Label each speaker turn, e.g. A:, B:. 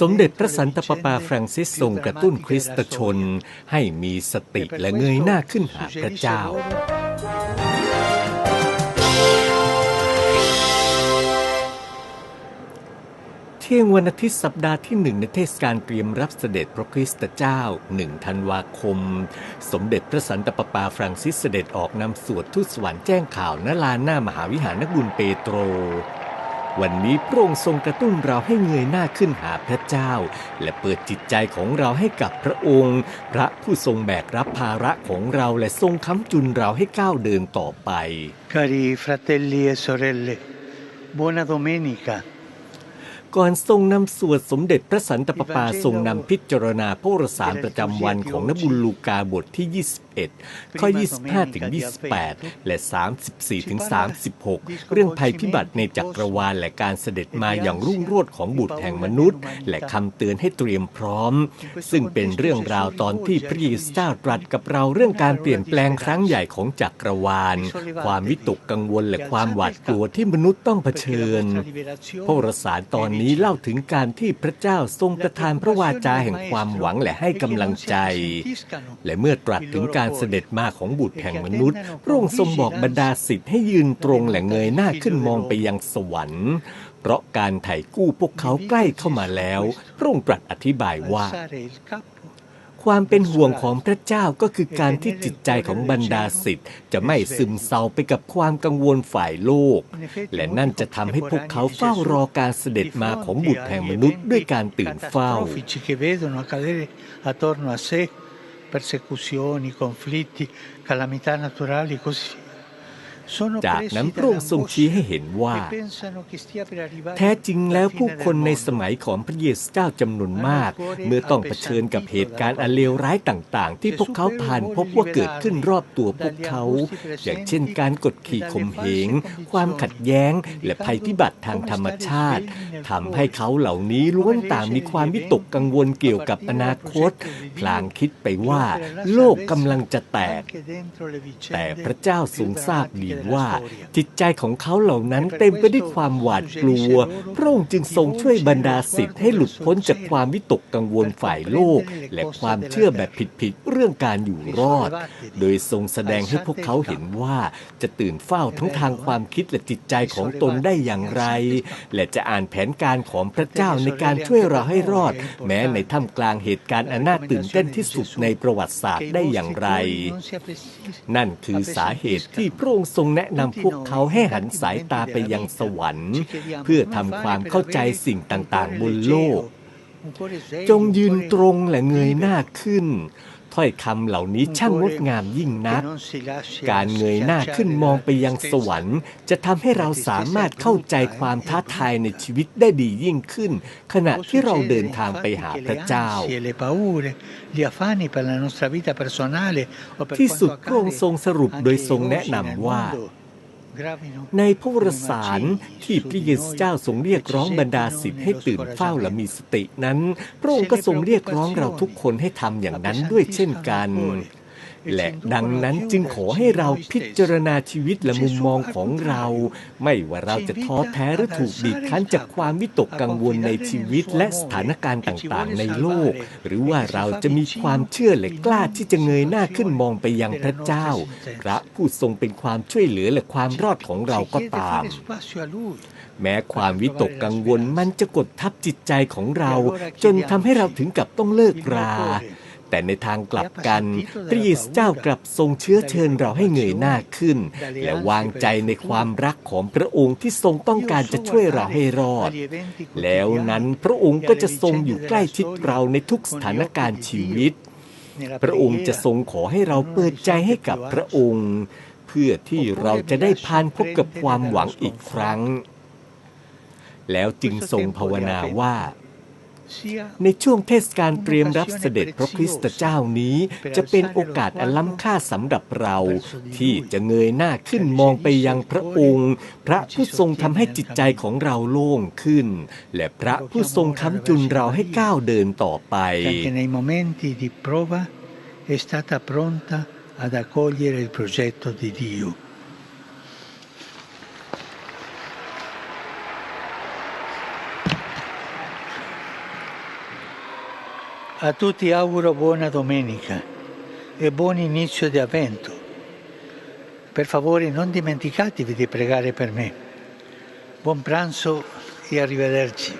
A: สมเด็จพระสันตะปาปาฟรังซิสทรงกระตุ้นคริสตชน ให้มีสติและเงยหน้าขึ้นหาพระเจ้า เที่ยงวันอาทิตย์สัปดาห์ที่หนึ่งในเทศกาลเตรียมรับเสด็จพระคริสตเจ้าหนึ่งธันวาคม สมเด็จพระสันตะปาปาฟรังซิสเสด็จออกนำสวดทูตสวรรค์แจ้งข่าวณลานหน้ามหาวิหารนักบุญเปโตร วันนี้พระองค์ทรงกระตุ้นเราให้เงยหน้าขึ้นหาพระเจ้า และเปิดจิตใจของเราให้กับพระองค์ พระผู้ทรงแบกรับภาระของเราและทรงค้ำจุนเราให้ก้าวเดินต่อไป
B: Cari fratelli e sorelle, buona domenica.
A: ก่อนทรงนำสวดสมเด็จพระสันตะปาปาทรงนำพิจารณาพระวรสารประจำวันของนบุญลูกาบทที่ 21 ข้อ 25 ถึง 28 และ 34 ถึง 36 เรื่องภัยพิบัติในจักรวาลและการเสด็จมาอย่างรุ่งโรจน์ของบุตรแห่งมนุษย์ และคำเตือนให้เตรียมพร้อม ซึ่งเป็นเรื่องราวตอนที่พระเยซูเจ้าตรัสกับเราเรื่องการเปลี่ยนแปลงครั้งใหญ่ของจักรวาล ความวิตกกังวลและความหวาดกลัวที่มนุษย์ต้องเผชิญพระวรสารตอนนี้เล่าถึงการที่พระเจ้าทรงประทานพระวาจาแห่งความหวังและให้กำลังใจ และเมื่อตรัสถึงการเสด็จมาของบุตรแห่งมนุษย์ พระองค์ทรงบอกบรรดาสิทธิ์ให้ยืนตรงและเงยหน้าขึ้นมองไปยังสวรรค์ เพราะการไถ่กู้พวกเขาใกล้เข้ามาแล้ว พระองค์ตรัสอธิบายว่าความเป็นห่วงของพระเจ้าก็คือการที่จิตใจของบรรดาสิทธิ์จะไม่ซึมเศร้าไปกับความกังวลฝ่ายโลก และนั่นจะทำให้พวกเขาเฝ้ารอการเสด็จมาของบุตรแห่งมนุษย์ด้วยการตื่นเฝ้า
B: persecuzioni, conflitti, calamità naturali così.
A: จากนั้นพระองค์ทรงชี้ให้เห็นว่า แท้จริงแล้วผู้คนในสมัยของพระเยซูเจ้าจำนวนมาก เมื่อต้องเผชิญกับเหตุการณ์อันเลวร้ายต่าง ๆ ที่พวกเขาผ่านพบว่าเกิดขึ้นรอบตัวพวกเขา อย่างเช่นการกดขี่ข่มเหงความขัดแย้ง และภัยพิบัติทางธรรมชาติทำให้เขาเหล่านี้ล้วนต่างมีความวิตกกังวลเกี่ยวกับอนาคต พลางคิดไปว่า โลกกำลังจะแตก แต่พระเจ้าทรงทราบดีว่า จิตใจของเขาเหล่านั้นเต็มไปด้วยความหวาดกลัว พระองค์จึงทรงช่วยบรรดาสิทธิ์ให้หลุดพ้นจากความวิตกกังวลฝ่ายโลก และความเชื่อแบบผิดๆเรื่องการอยู่รอด โดยทรงแสดงให้พวกเขาเห็นว่าจะตื่นเฝ้าทั้งทางความคิดและจิตใจของตนได้อย่างไร และจะอ่านแผนการของพระเจ้าในการช่วยเราให้รอด แม้ในท่ามกลางเหตุการณ์อันน่าตื่นเต้นที่สุดในประวัติศาสตร์ได้อย่างไร นั่นคือสาเหตุที่พระองค์ทรงแนะนำพวกเขาให้หันสายตาไปยังสวรรค์ เพื่อทำความเข้าใจสิ่งต่างๆบนโลก จงยืนตรงและเงยหน้าขึ้น ถ้อยคำเหล่านี้ช่างงดงามยิ่งนัก การเงยหน้าขึ้นมองไปยังสวรรค์ จะทำให้เราสามารถเข้าใจความท้าทายในชีวิตได้ดียิ่งขึ้น ขณะที่เราเดินทางไปหาพระเจ้า ที่สุดพระองค์ทรงสรุปโดยทรงแนะนำว่า ในพระวรสารที่พระเยซูเจ้าทรงเรียกร้องบรรดาสิทธิ์ให้ตื่นเฝ้าและมีสตินั้น พระองค์ก็ทรงเรียกร้องเราทุกคนให้ทำอย่างนั้นด้วยเช่นกัน และดังนั้นจึงขอให้เราพิจารณาชีวิตและมุมมองของเรา ไม่ว่าเราจะท้อแท้หรือถูกบีบคั้นจากความวิตกกังวลในชีวิตและสถานการณ์ต่างๆ ในโลก หรือว่าเราจะมีความเชื่อและกล้าที่จะเงยหน้าขึ้นมองไปยังพระเจ้า พระผู้ทรงเป็นความช่วยเหลือและความรอดของเราก็ตาม แม้ความวิตกกังวลมันจะกดทับจิตใจของเรา จนทำให้เราถึงกับต้องเลิกรา แต่ในทางกลับกันพระเยซูเจ้ากลับทรงเชื้อเชิญเราให้เงยหน้าขึ้น และวางใจในความรักของพระองค์ที่ทรงต้องการจะช่วยเราให้รอด แล้วนั้นพระองค์ก็จะทรงอยู่ใกล้ชิดเราในทุกสถานการณ์ชีวิต พระองค์จะทรงขอให้เราเปิดใจให้กับพระองค์ เพื่อที่เราจะได้พานพบกับความหวังอีกครั้ง แล้วจึงทรงภาวนาว่า ในช่วงเทศกาลเตรียมรับเสด็จพระคริสตเจ้านี้จะเป็นโอกาสอันล้ำค่าสำหรับเรา ที่จะเงยหน้าขึ้นมองไปยังพระองค์ พระผู้ทรงทำให้จิตใจของเราโล่งขึ้น และพระผู้ทรงค้ำจุนเราให้ก้าวเดินต่อไป
B: è stata pronta ad accogliere il progetto di Dio. A tutti auguro buona domenica e buon inizio di avvento. Per favore non dimenticatevi di pregare per me. Buon pranzo e arrivederci.